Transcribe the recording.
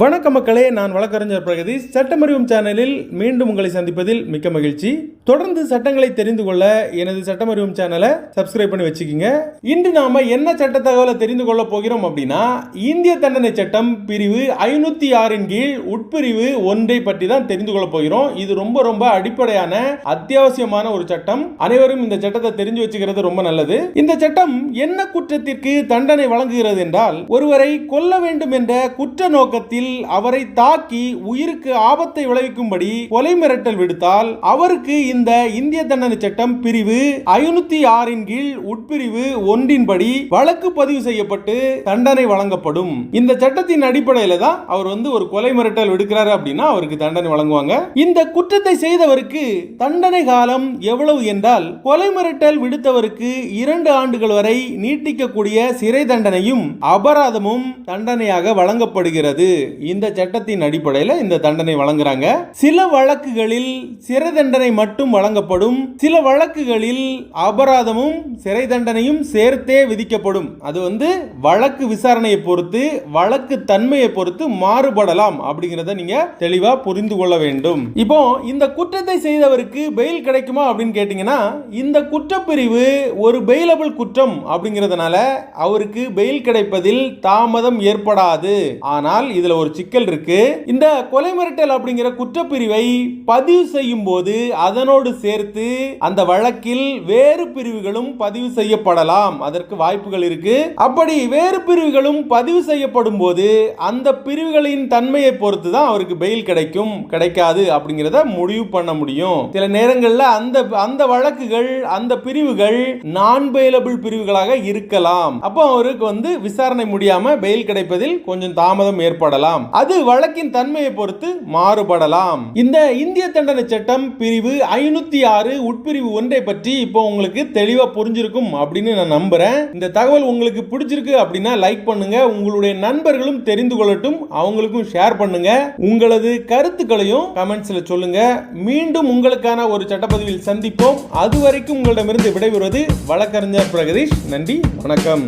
வணக்க மக்களே நான் வழக்கறிஞர் பிரகதீஷ் சட்டமறிவும் சேனலில் மீண்டும் உங்களை சந்திப்பதில் மிக்க மகிழ்ச்சி. தொடர்ந்து சட்டங்களை தெரிந்து கொள்ள எனது சட்டமறிவும் சேனலை சப்ஸ்கிரைப் பண்ணி வச்சுக்கோங்க. இன்று நாம என்ன சட்ட தகவலை தெரிந்து கொள்ள போகிறோம் அப்படின்னா இந்திய தண்டனை சட்டம் பிரிவு ஐநூத்தி ஆறின் கீழ் உட்பிரிவு ஒன்றை பற்றி தான் தெரிந்து கொள்ள போகிறோம். இது ரொம்ப ரொம்ப அடிப்படையான அத்தியாவசியமான ஒரு சட்டம். அனைவரும் இந்த சட்டத்தை தெரிஞ்சு வச்சுக்கிறது ரொம்ப நல்லது. இந்த சட்டம் என்ன குற்றத்திற்கு தண்டனை வழங்குகிறது என்றால் ஒருவரை கொல்ல வேண்டும் என்ற குற்ற நோக்கத்தில் அவரை தாக்கி உயிருக்கு ஆபத்தை விளைவிக்கும்படி கொலை மிரட்டல் விடுத்தால் அவருக்கு இந்த இந்திய தண்டனை சட்டம் பிரிவு ஐநூத்தி ஆறின் கீழ் உட்பிரிவு ஒன்றின்படி வழக்கு பதிவு செய்யப்பட்டு தண்டனை வழங்கப்படும். இந்த சட்டத்தின் அடிப்படையில் தான் அவர் வந்து ஒரு கொலை மிரட்டல் விடுக்கிறாரு அப்படின்னா அவருக்கு தண்டனை வழங்குவாங்க. இந்த குற்றத்தை செய்தவருக்கு தண்டனை காலம் எவ்வளவு என்றால் கொலை மிரட்டல் விடுத்தவருக்கு இரண்டு ஆண்டுகள் வரை நீட்டிக்கக்கூடிய சிறை தண்டனையும் அபராதமும் தண்டனையாக வழங்கப்படுகிறது. இந்த சட்டத்தின் அடிப்படையில் இந்த தண்டனை வழங்குறாங்க. சில வழக்குகளில் சிறை தண்டனை மட்டும் வழங்கப்படும். சில வழக்குகளில் அபராதமும் சிறை தண்டனையும் சேர்த்தே விதிக்கப்படும். அது வந்து வழக்கு விசாரணையை பொறுத்து வழக்கு தன்மையை பொறுத்து மாறுபடலாம் அப்படிங்கிறத நீங்க தெளிவா புரிந்து கொள்ள வேண்டும். இப்போ இந்த குற்றத்தை செய்தவருக்கு பெயில் கிடைக்குமா அப்படின்னு கேட்டீங்கன்னா இந்த குற்றப்பிரிவு ஒரு பெயிலபிள் குற்றம் அப்படிங்கிறதுனால அவருக்கு பெயில் கிடைப்பதில் தாமதம் ஏற்படாது. ஆனால் இதுல ஒரு சிக்கல் இருக்கு. இந்த கொலை மிரட்டல் அப்படிங்கிற குற்றப்பிரிவை பதிவு செய்யும் போது அதனோடு சேர்த்து அந்த வழக்கில் வேறு பிரிவுகளும் பதிவு செய்யப்படலாம். அதற்கு வாய்ப்புகள் இருக்கு. அப்படி வேறு பிரிவுகளும் பதிவு செய்யப்படும் போது அந்த பிரிவுகளின் தன்மையை பொறுத்து தான் அவருக்கு பெயில் கிடைக்கும். கிடைக்காது அப்படிங்கிறத முடிவு பண்ண முடியும். சில நேரங்களில் அந்த அந்த வழக்குகள் அந்த பிரிவுகள் நான் பெயிலபிள் பிரிவுகளாக இருக்கலாம். அப்போ அவருக்கு வந்து விசாரணை முடியாம பெயில் கிடைப்பதில் கொஞ்சம் தாமதம் ஏற்படலாம். அது வழக்கின் தன்மையை பொறுத்து மாறுபடலாம். இந்த இந்திய தண்டனை சட்டம் பிரிவு ஐநூத்தி ஆறு உட்பிரிவு ஒன்றை பற்றி இப்போ உங்களுக்கு தெளிவா புரிஞ்சிருக்கும் அப்படின்னு நான் நம்புறேன். இந்த தகவல் உங்களுக்கு பிடிச்சிருக்கு அப்படின்னா லைக் பண்ணுங்க. உங்களுடைய நண்பர்களும் தெரிந்து கொள்ளட்டும். அவங்களுக்கும் ஷேர் பண்ணுங்க. உங்களது கருத்துக்களையும் கமெண்ட்ஸ்ல சொல்லுங்க. மீண்டும் உங்களுக்கான ஒரு சட்டப்பதிவில் சந்திப்போம். அது வரைக்கும் உங்களிடமிருந்து விடைபெறுவது வழக்கறிஞர் பிரகதீஷ். நன்றி வணக்கம்.